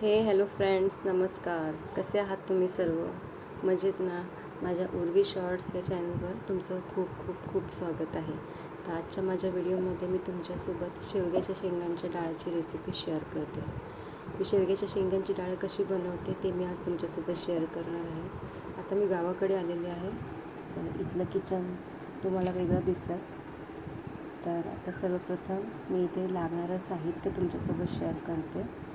हे hello friends नमस्कार. कसे आहात तुम्ही सर्व? मजेत ना? माझ्या उर्वी शॉर्ट्स या चॅनलवर तुमचं खूप खूप खूप स्वागत आहे. तर आजच्या माझ्या व्हिडिओमध्ये मी तुमच्यासोबत शेवग्याच्या शेंगांच्या डाळची रेसिपी शेअर करते. मी शेवग्याच्या शेंगांची डाळ कशी बनवते ते मी आज तुमच्यासोबत शेअर करणार आहे. आता मी गावाकडे आलेले आहे. तर इथलं किचन तुम्हाला वेगळं दिसत तर आता सर्वप्रथम मी इथे लागणारं साहित्य तुमच्यासोबत शेअर करते.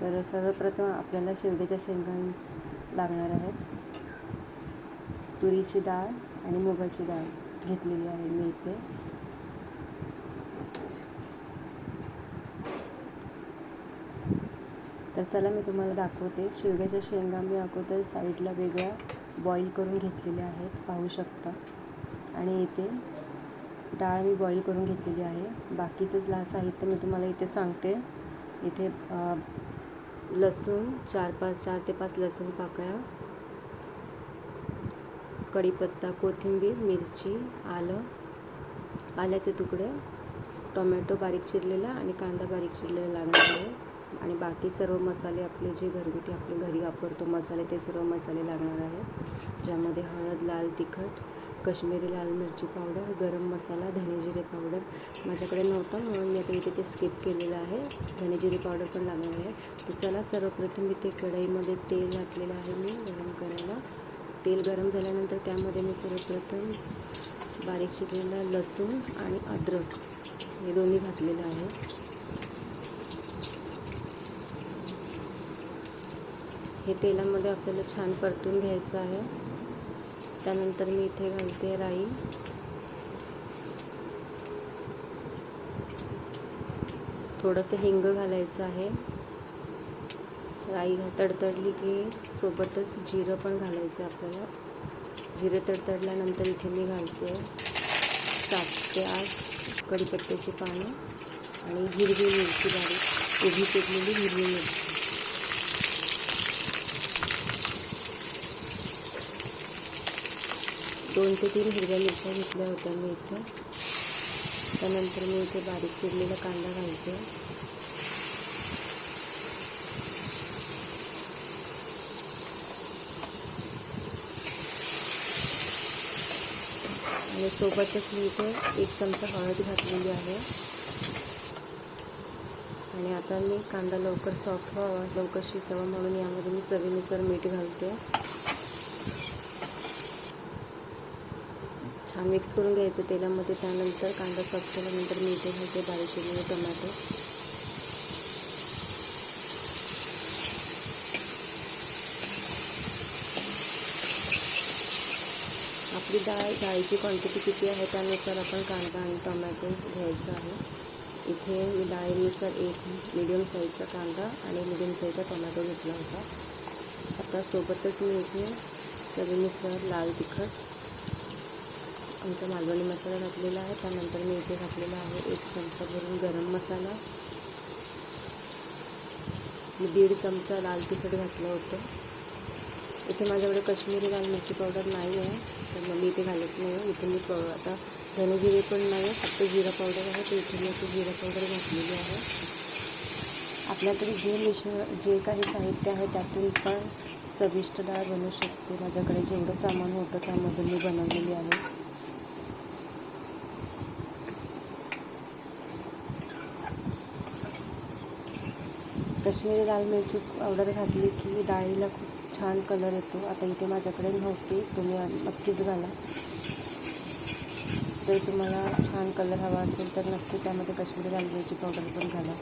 तर सर्वप्रथम आपल्याला शेवग्याच्या शेंगा लागणार आहेत. तुरीची डाळ आणि मुगाची डाळ घेतलेली आहे मी इथे. तर चला मी तुम्हाला दाखवते. शेवग्याच्या शेंगा मी अगोदर साईडला वेगळ्या बॉईल करून घेतलेल्या आहेत पाहू शकता. आणि इथे डाळ मी बॉईल करून घेतलेली आहे. बाकीचं ला साहित्य मी तुम्हाला इथे सांगते. इथे लसूण चार पाच चार ते पाच लसूण पाकळ्या कढीपत्ता कोथिंबीर मिरची आलं आल्याचे तुकडे टोमॅटो बारीक चिरलेला आणि कांदा बारीक चिरलेला लागणार आहे. आणि बाकी सर्व मसाले आपले जे घरगुती आपले घरी वापरतो मसाले ते सर्व मसाले लागणार आहेत ज्यामध्ये हळद लाल तिखट कश्मीरी लाल मिरची पावडर गरम मसाला धनेजिरे पावडर माझ्याकडे नव्हतं म्हणून मी आता इथे ते स्किप केलेलं आहे. धनेजिरे पावडर पण लागणार आहे. तर चला सर्वप्रथम इथे कढईमध्ये तेल घातलेलं आहे मी गरम करायला. तेल गरम झाल्यानंतर त्यामध्ये मी सर्वप्रथम बारीक शिकलेला लसूण आणि अद्रक हे दोन्ही घातलेलं आहे. हे तेलामध्ये आपल्याला छान परतून घ्यायचं आहे. त्यानंतर मी इथे घालते राई. थोडंसं हिंग घालायचं आहे. राई तडतडली की सोबतच जिरं पण घालायचं आपल्याला. जिरं तडतडल्यानंतर इथे मी घालते सात ते आठ कढीपत्त्याची पानं आणि हिरवी मिरची बारीक. उभी पेटलेली हिरवी मिरची. दोन ते तीन हिरव्या मिरच्या घेतल्या होत्या मी इथे. त्यानंतर मी इथे बारीक चिरलेला कांदा घालते. आणि सोबतच मी इथे एक चमचा हळद घातलेली आहे. आणि आता मी कांदा लवकर सॉफ्ट व्हावा लवकर शिजावा म्हणून यामध्ये मी चवीनुसार मीठ घालते. छान मिक्स करून घ्यायचं तेलामध्ये त्यानंतर कांदा सॉफ्ट केल्यानंतर मी इथे घालते बारीक केलेले टोमॅटो. आपली डाळ डाळीची क्वांटिटी किती आहे त्यानुसार आपण कांदा आणि टोमॅटो घ्यायचं आहे. इथे मी डाळीनुसार एक मिडियम साईजचा कांदा आणि मिडियम साईजचा टोमॅटो घेतला होता. आता सोबतच मी इथे चवीनुसार लाल तिखट आमचा मालवणी मसाला घातलेला आहे. त्यानंतर मी इथे घातलेला आहे एक चमचा भरून गरम मसाला. मी दीड चमचा लाल तिखट घातलं होतं. इथे माझ्याकडे कश्मीरी लाल मिरची पावडर नाही आहे तर मग मी इथे घालत नाही इथे मी आता धनेजिरे पण नाही आहे फक्त जिरा पावडर आहे. तर इथे मी इथे जिरा पावडर घातलेली आहे. आपल्याकडे जे मिश्र जे काही साहित्य आहे त्यातून पण चविष्ट डाळ बनवू शकते. माझ्याकडे जेवढं सामान होतं त्यामध्ये मी बनवलेली आहे. कश्मीरी लाल मिरची पावडर घातली की डाळीला खूप छान कलर येतो. आता इथे माझ्याकडे नव्हती तुम्ही नक्कीच घाला. जर तुम्हाला छान कलर हवा असेल तर नक्की त्यामध्ये कश्मीरी लाल मिरची पावडर पण घाला.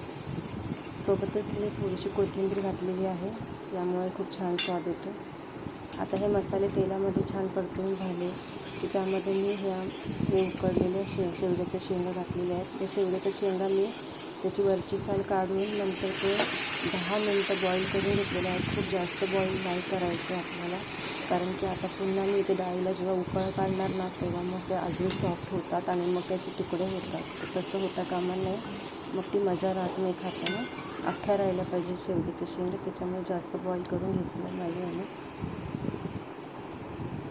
सोबतच मी थोडीशी कोथिंबीर घातलेली आहे यामुळे खूप छान स्वाद येतो. आता हे मसाले तेलामध्ये छान परतून झाले की त्यामध्ये मी ह्या हे उकडलेल्या शे शेवग्याच्या शेंगा घातलेल्या आहेत. त्या शेवग्याच्या शेंगा मी त्याची वरची साल काढून नंतर ते दहा मिनटं बॉईल करून घेतलेलं आहे. खूप जास्त बॉईल नाही करायचं आपल्याला. कारण की आता पुन्हा मी इथे डाळीला जेव्हा उकळ काढणार ना तेव्हा मग ते अजून सॉफ्ट होतात आणि मग त्याचे तुकडे होतात. तसं होता कामा नाही मग ती मजा राहत नाही खाताना. अख्ख्या राहिल्या पाहिजे शेवटीचे शेंग. त्याच्यामुळे जास्त बॉईल करून घेतलं नाही आणि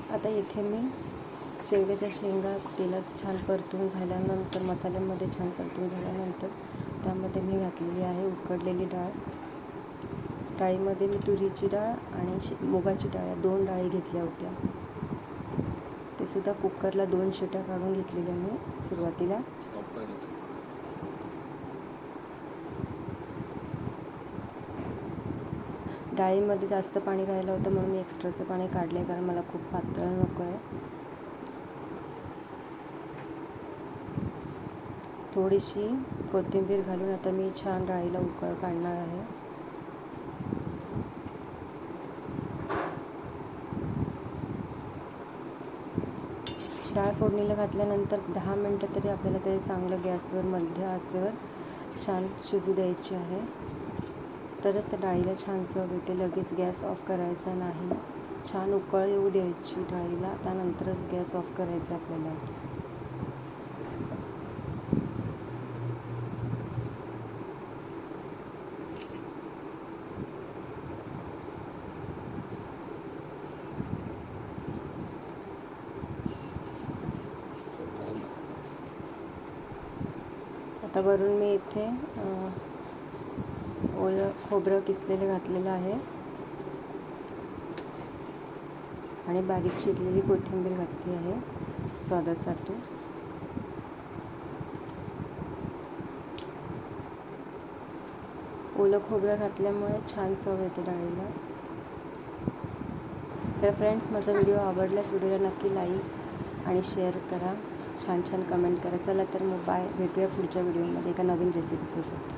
आता इथे मी शेवग्याच्या शेंगा तेलात छान परतून झाल्यानंतर मसाल्यामध्ये छान परतून झाल्यानंतर त्यामध्ये मी घातलेली आहे उकडलेली डाळ. डाळीमध्ये मी तुरीची डाळ आणि शे मुगाची डाळ या दोन डाळी घेतल्या होत्या. ते सुद्धा कुकरला दोन शिट्या काढून घेतलेल्या मी सुरुवातीला. डाळीमध्ये जास्त पाणी घ्यायला होतं म्हणून मी एक्स्ट्राचं पाणी काढले कारण मला खूप पातळ नको आहे थोडीशी कोथिंबीर घालून आता मी छान डाळीला उकळ काढणार आहे. डाळ फोडणीला घातल्यानंतर दहा मिनटं तरी आपल्याला ते चांगलं गॅसवर मध्य आचेवर छान शिजू द्यायची आहे. तरच त्या डाळीला छान चव येते. लगेच गॅस ऑफ करायचा नाही. छान उकळ येऊ द्यायची डाळीला. त्यानंतरच गॅस ऑफ करायचा आपल्याला. आता वरून मी इथे ओलं खोबरं किसलेलं घातलेलं आहे. आणि बारीक चिरलेली कोथिंबीर घातली आहे स्वादासाठी. ओलं खोबरं घातल्यामुळे छान चव येते डाळीला. तर फ्रेंड्स माझा व्हिडिओ आवडल्यास व्हिडिओला नक्की लाईक आणि शेअर करा. छान छान कमेंट करा. चला तर मग बाय भेटूया पुढच्या व्हिडिओमध्ये एका नवीन रेसिपीसोबत